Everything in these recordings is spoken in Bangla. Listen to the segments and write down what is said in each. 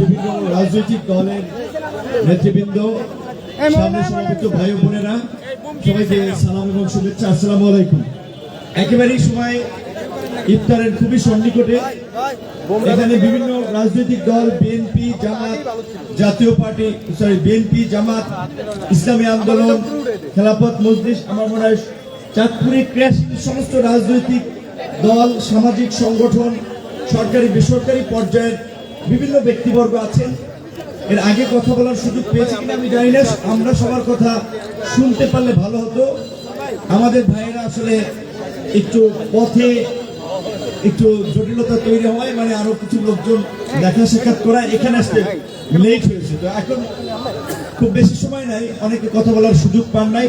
বিভিন্ন রাজনৈতিক দলের নেতৃবৃন্দ সামনে সমবেত ভাই বোনেরা সবাইকে সালাম এবং শুভেচ্ছা। আসসালামু আলাইকুম। একেবারেই সময় ইফতারের খুবই সন্নিকটে। এখানে বিভিন্ন রাজনৈতিক দল বিএনপি জামাত জাতীয় party sorry BNP Jamaat Islami আন্দোলন খেলাফত মজলিস আমার মনে হয় চাঁদপুরে সমস্ত রাজনৈতিক দল সামাজিক সংগঠন সরকারি বেসরকারি পর্যায়ের বিভিন্ন ব্যক্তিবর্গ আছেন। এর আগে কথা বলার সুযোগ পেয়েছি কিনা আমি জানি না। আমরা সবার কথা শুনতে পারলে ভালো হতো। আমাদের ভাইয়েরা আসলে একটু পথে একটু জটিলতা তৈরি হয় মানে আরও কিছু লোকজন দেখা সাক্ষাৎ করা এখানে আসতে লেট হয়েছে। তো এখন খুব বেশি সময় নাই, অনেকে কথা বলার সুযোগ পান নাই।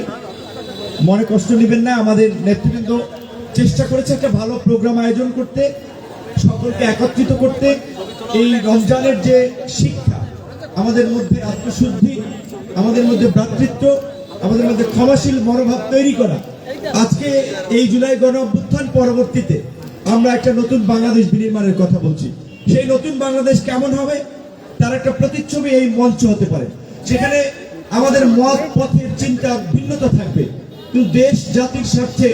মনে কষ্ট নেবেন না, আমাদের নেতৃবৃন্দ চেষ্টা করেছে একটা ভালো প্রোগ্রাম আয়োজন করতে, সকলকে একত্রিত করতে। এই রমজানের যে শিক্ষা, আমাদের মধ্যে আত্মশুদ্ধি, আমাদের মধ্যে ভ্রাতৃত্ব, আমাদের মধ্যে ক্ষমাশীল মনোভাব তৈরি করা। আজকে এই জুলাই গণ অভ্যুত্থান পরবর্তীতে আমরা একটা নতুন বাংলাদেশ বিনির্মাণের কথা বলছি। সেই নতুন বাংলাদেশ কেমন হবে? তার একটা প্রতিচ্ছবি এই মঞ্চ হতে পারে। সেখানে আমাদের মত, পথের চিন্তা ভিন্নতা থাকবে। কিন্তু দেশ, জাতির স্বার্থে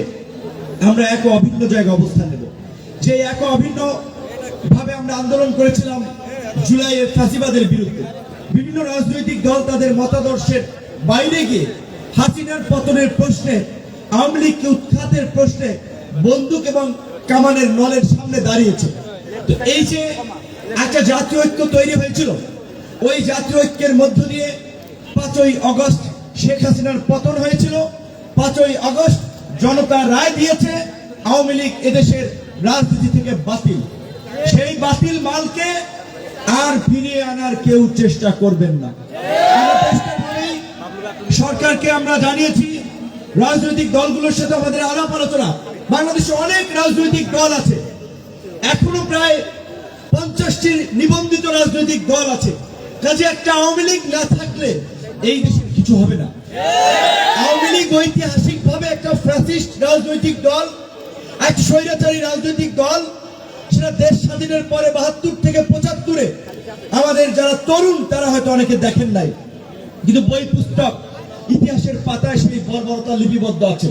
আমরা এক অভিন্ন জায়গায় অবস্থান নেব। যে এক অভিন্ন ভাবে আমরা আন্দোলন করেছিলাম জুলাইয়ের ফাঁসিবাদের বিরুদ্ধে। বিভিন্ন রাজনৈতিক দল তাদের মতাদর্শের বাইরে গিয়ে হাসিনার পতনের প্রশ্নে, আওয়ামী লীগকে উৎখাতের প্রশ্নে বন্দুক এবং কামানের নলের সামনে দাঁড়িয়েছে। তো এই যে একটা জাতীয় ঐক্য তৈরি হয়েছিল, ওই জাতীয় ঐক্যের মধ্য দিয়ে পাঁচই অগস্ট শেখ হাসিনার পতন হয়েছিল। পাঁচই আগস্ট জনতা রায় দিয়েছে, আওয়ামী লীগ এদেশের রাজনীতি থেকে বাতিল। সেই বাতিল মালকে আর ফিরিয়ে আনার কেউ চেষ্টা করবেন না। সরকারকে আমরা জানিয়েছি, রাজনৈতিক দলগুলোর সাথে আমাদের আলাপ আলোচনা বাংলাদেশে অনেক রাজনৈতিক দল আছে। এখনও প্রায় পঞ্চাশটি নিবন্ধিত রাজনৈতিক দল আছে। কাজে একটা আওয়ামী লীগ না থাকলে এই দেশের কিছু হবে না। আওয়ামী লীগ ঐতিহাসিক ভাবে একটা ফ্যাসিস্ট রাজনৈতিক দল, এক স্বৈরাচারী রাজনৈতিক দল, সেটা দেশ স্বাধীনের পরে বাহাত্তর থেকে পঁচাত্তরে আমাদের যারা তরুণ, তারা হয়তো অনেকে দেখেন নাই। কিন্তু বই পুস্তক ইতিহাসের পাতায় সেই বর্বরতা লিপিবদ্ধ আছে।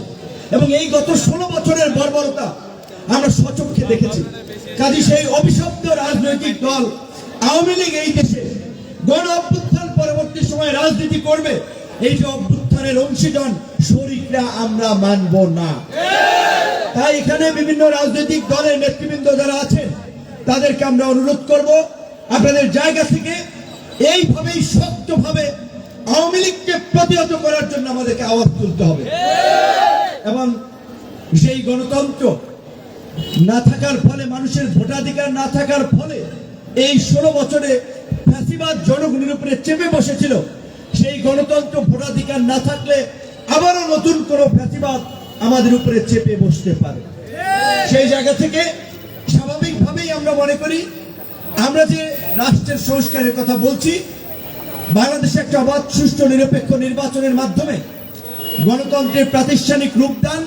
এবং এই গত ষোলো বছরের বর্বরতা আমরা সচক্ষে দেখেছি। কাজী সেই অভিশপ্ত রাজনৈতিক দল আওয়ামী লীগ এই দেশে গণ অভ্যুত্থান পরবর্তী সময় রাজনীতি করবে, এই যে অভ্যুত্থানের অংশীজন শরীরটা আমরা মানব না। তাই এখানে বিভিন্ন রাজনৈতিক দলের নেতৃবৃন্দ যারা আছেন, তাদেরকে আমরা অনুরোধ করব, আপনাদের জায়গা থেকে এইভাবেই শক্তভাবে আওয়ামী লীগকে প্রতিহত করার জন্য আমাদেরকে আওয়াজ তুলতে হবে। এবং সেই গণতন্ত্র না থাকার ফলে, মানুষের ভোটাধিকার না থাকার ফলে এই ষোলো বছরে ফ্যাসিবাদ জনগণের উপরে চেপে বসেছিল। সেই গণতন্ত্র ভোটাধিকার না থাকলে আবারও নতুন কোন ফ্যাসিবাদ আমাদের উপরে চেপে বসতে পারে। সেই জায়গা থেকে স্বাভাবিকভাবেই আমরা মনে করি, আমরা যে রাষ্ট্রের সংস্কারের কথা বলছি, বাংলাদেশে একটা অবাধ, সুষ্ঠু, নিরপেক্ষ নির্বাচনের মাধ্যমে গণতন্ত্রের প্রাতিষ্ঠানিক রূপদান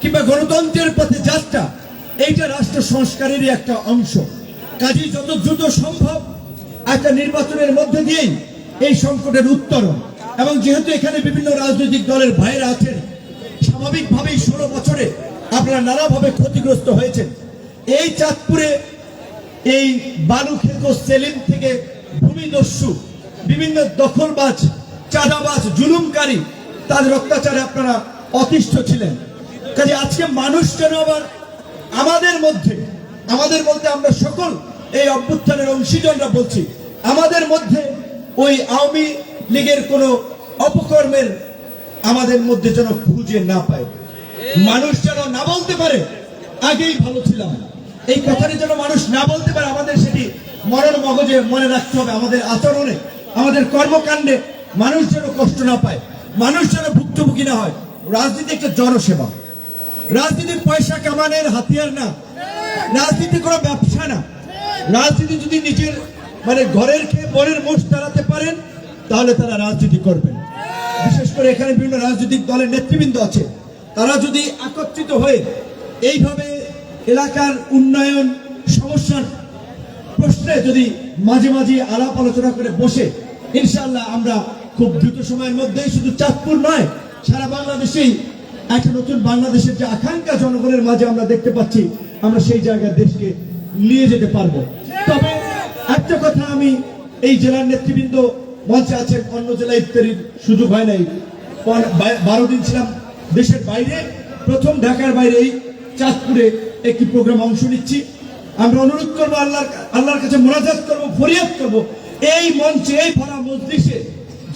কিংবা গণতন্ত্রের পথে যাত্রা, এইটা রাষ্ট্র সংস্কারেরই একটা অংশ। কাজেই যত দ্রুত সম্ভব একটা নির্বাচনের মধ্যে দিয়েই এই সংকটের উত্তরণ। এবং যেহেতু এখানে বিভিন্ন রাজনৈতিক দলের ভাইরা আছেন, স্বাভাবিকভাবেই ষোলো বছরে আপনারা নানাভাবে ক্ষতিগ্রস্ত হয়েছেন। এই চাঁদপুরে এই বালু খেকো সেলিম থেকে ভূমিদস্যু বিভিন্ন দখলবাজ, চাঁদাবাজ, জুলুমকারী তাদের অত্যাচারে আপনারা অতিষ্ঠ ছিলেন। কাজে আজকে মানুষ যেন আবার আমাদের মধ্যে আমাদের মধ্যে আমরা সকল এই অভ্যুত্থানের অংশীজনরা বলছি, আমাদের মধ্যে ওই আওয়ামী লীগের কোনো অপকর্মের আমাদের মধ্যে যেন খুঁজে না পায়। মানুষ যেন না বলতে পারে, আগেই ভালো ছিলাম। এই কথাটি যেন মানুষ না বলতে পারে, আমাদের সেটি মরণ মগজে মনে রাখতে হবে। আমাদের আচরণে, আমাদের কর্মকাণ্ডে মানুষ যেন কষ্ট না পায়। মানুষ যেন ভুক্তভোগী না হয়। রাজনীতি একটা জনসেবা। রাজনীতি পয়সা কামানের হাতিয়ার না। রাজনীতি কোনো ব্যবসা না। রাজনীতি যদি নিজের মানে ঘরের খেয়ে পরের মোষ দাঁড়াতে পারেন, তাহলে তারা রাজনীতি করবেন। বিশেষ করে এখানে বিভিন্ন রাজনৈতিক দলের নেতৃবৃন্দ আছে। তারা যদি একত্রিত হয়ে এইভাবে এলাকার উন্নয়ন সমস্যার প্রশ্নে যদি মাঝে মাঝে আলাপ আলোচনা করে বসে, ইনশাআল্লাহ আমরা খুব দ্রুত সময়ের মধ্যেই শুধু চাঁদপুর নয়, সারা বাংলাদেশেই একটা নতুন বাংলাদেশের যে আকাঙ্ক্ষা জনগণের মাঝে আমরা দেখতে পাচ্ছি, আমরা সেই জায়গায় দেশকে নিয়ে যেতে পারব। তবে একটা কথা আমি এই জেলার নেতৃবৃন্দ মঞ্চে আছেন, অন্য জেলায় ইফতারির সুযোগ হয় নাই। বারো দিন ছিলাম দেশের বাইরে, প্রথম ঢাকার বাইরে এই চাঁদপুরে একটি প্রোগ্রাম অংশ নিচ্ছি। আমরা অনুরোধ করব আল্লাহর আল্লাহর কাছে মোনাজাত করব, ফরিয়াদ করব। এই মঞ্চে, এই ভরা মজলিসে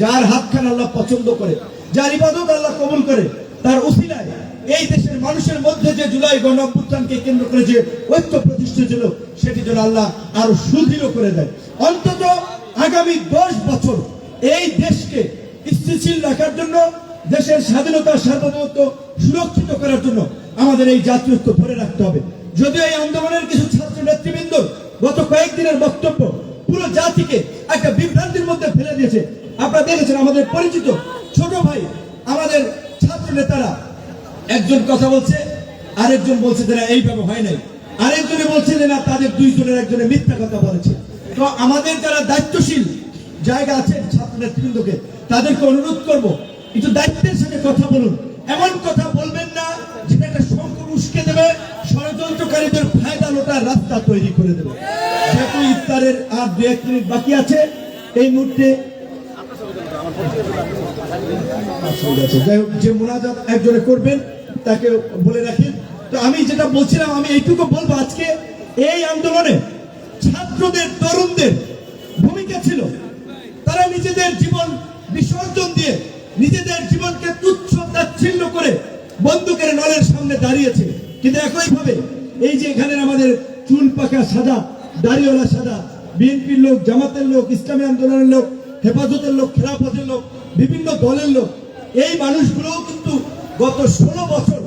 যার হাতখান আল্লাহ পছন্দ করে, যার ইবাদত আল্লাহ কবুল করে, তার উসিলায় এই দেশের মানুষের মধ্যে যে জুলাই গণ অভ্যুত্থানকে কেন্দ্র করে যে ঐক্য প্রতিষ্ঠা ছিল, সেটি যেন আল্লাহ আরও সুদৃঢ় করে দেয়। অন্তত আগামী দশ বছর এই দেশকে স্থিতিশীল রাখার জন্য, দেশের স্বাধীনতা সার্বভৌমত্ব সুরক্ষিত করার জন্য আমাদের এই জাতীয় ঐক্য ধরে রাখতে হবে। যদিও এই আন্দোলনের কিছু ছাত্র নেতৃবৃন্দ গত কয়েকদিনের বক্তব্য পুরো জাতিকে একটা বিভ্রান্তির মধ্যে ফেলে দিয়েছে আপনারা দেখেছেন আমাদের পরিচিত ছোট ভাই, আমাদের ছাত্র নেতারা। একজন কথা বলছে, আরেকজন বলছে যে না এইভাবে হয় নাই। আরেকজনে বলছে যে না, তাদের দুইজনের একজনে মিথ্যা কথা বলেছে। তো আমাদের যারা দায়িত্বশীল জায়গা আছে ছাত্র নেতৃবৃন্দকে, তাদেরকে অনুরোধ করব কিন্তু দায়িত্বের সাথে কথা বলুন। এমন কথা বলবেন না যেটা একটা সংকট উস্কে দেবে, ষড়যন্ত্রকারীদের ফায়দা লোটার রাস্তা তৈরি করে দেবে। ইফতারের আর দু এক মিনিট বাকি আছে, এই মুহূর্তে হোক, যে মোনাজাত একজনে করবেন, তাকে বলে রাখি। তো আমি যেটা বলছিলাম, আমি এইটুকু বলব, আজকে এই আন্দোলনে ছাত্রদের, তরুণদের ভূমিকা ছিল। তারা নিজেদের জীবন বিসর্জন দিয়ে নিজেদের জীবনকে তুচ্ছ তাচ্ছিল্য করে বন্দুকের নলের সামনে দাঁড়িয়েছে। কিন্তু একইভাবে এই যে এখানে আমাদের চুল পাকা সাদা দাড়িওয়ালা সাদা বিএনপির লোক, জামাতের লোক, ইসলামী আন্দোলনের লোক হেফাজতের লোক, খেলাফতের লোক, বিভিন্ন দলের লোক, এই মানুষগুলোও কিন্তু গত ষোলো বছর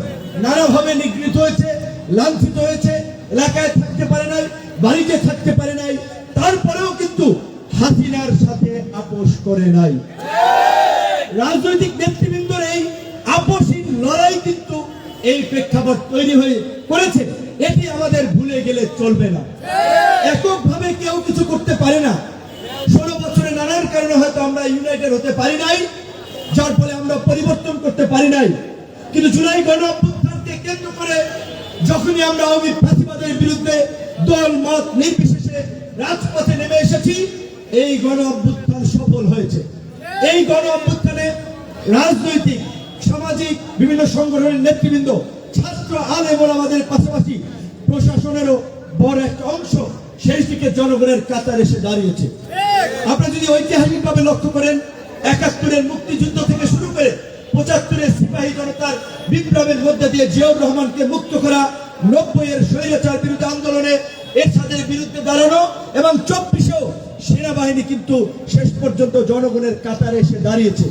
নানাভাবে নিগৃহীত হয়েছে, লাঞ্ছিত হয়েছে, এলাকায় থাকতে পারে নাই, বাড়িতে থাকতে পারে নাই, তারপরেও কিন্তু হাসিনার সাথে আপোষ করে নাই। রাজনৈতিক নেতৃবৃন্দর এই আপসীন লড়াই কিন্তু এই প্রেক্ষাপট তৈরি হয়ে করেছে। এটি আমাদের ভুলে গেলে চলবে না। এককভাবে কেউ কিছু করতে পারে না ষোলো বছরে নানান কারণে হয়তো আমরা ইউনাইটেড হতে পারি নাই, যার ফলে আমরা পরিবর্তন করতে পারি নাই। কিন্তু জুলাই গণ কেন্দ্র করে যখনই আমরা আওয়ামী ফাঁসিবাদের বিরুদ্ধে দল, মত নির্বিশেষে রাজপথে নেমে এসেছি, এই গণ অভ্যুত্থান সফল হয়েছে। এই গণ অভ্যুত্থানে রাজনৈতিক, সামাজিক, বিভিন্ন সংগঠনের নেতৃবৃন্দ, ছাত্র আলেমন আমাদের পাশাপাশি প্রশাসনেরও বড় একটা অংশ সেই দিকে জনগণের কাতার এসে দাঁড়িয়েছে। আপনারা যদি ঐতিহাসিকভাবে লক্ষ্য করেন, একাত্তরের মুক্তিযুদ্ধ থেকে শুরু করে পঁচাত্তরের সিপাহী জনতার বিপ্লবের মধ্যে দিয়ে জিয়াউর রহমানকে মুক্ত করা নব্বই এর স্বৈরাচার বিরুদ্ধে আন্দোলনে এরশাদের বিরুদ্ধে দাঁড়ানো এবং চব্বিশেও সেনাবাহিনী কিন্তু শেষ পর্যন্ত জনগণের কাতারে এসে দাঁড়িয়েছে।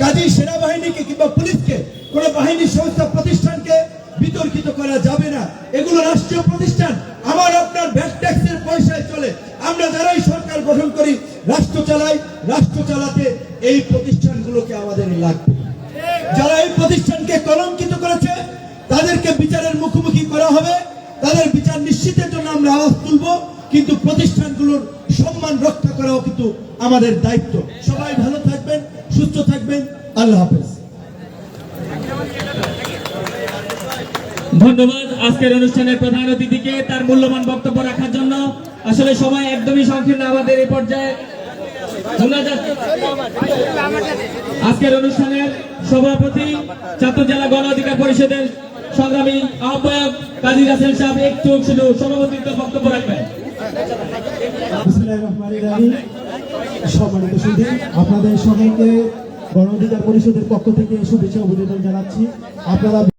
কাজেই সেনাবাহিনীকে কিংবা পুলিশকে, কোন বাহিনী, সংস্থা, প্রতিষ্ঠানকে বিতর্কিত করা যাবে না। এগুলো রাষ্ট্রীয় প্রতিষ্ঠান। আমার আপনার ভ্যাট ট্যাক্সের পয়সায় চলে। আমরা যারাই সরকার গঠন করি, রাষ্ট্র চালাই, রাষ্ট্র চালাতে এই প্রতিষ্ঠানগুলোকে আমাদের লাগবে। যারা এই প্রতিষ্ঠানকে কলঙ্কিত করেছে, তাদেরকে বিচারের মুখোমুখি করা হবে। তাদের বিচার নিশ্চিতের জন্য আমরা আওয়াজ তুলব, কিন্তু প্রতিষ্ঠানগুলোর সম্মান রক্ষা করাও কিন্তু আমাদের দায়িত্ব। সবাই ভালো থাকবেন, সুস্থ থাকবেন। আল্লাহ হাফেজ। ধন্যবাদ আজকের অনুষ্ঠানের প্রধান অতিথিকে তার মূল্যবান বক্তব্য রাখার জন্য। আসলে সময় একদমই সংকীর্ণ আমাদের এই পর্যায়ে। আজকের অনুষ্ঠানের সভাপতি ছাত্র জেলা গণ অধিকার পরিষদের সংগ্রামী আহ্বায়ক কাজী রাসেল সাহেব, একটু শুধু সভাপতিত্ব বক্তব্য রাখবেন। আপনাদের সবাইকে গণ অধিকার পরিষদের পক্ষ থেকে শুভেচ্ছা অভিনন্দন জানাচ্ছি। আপনারা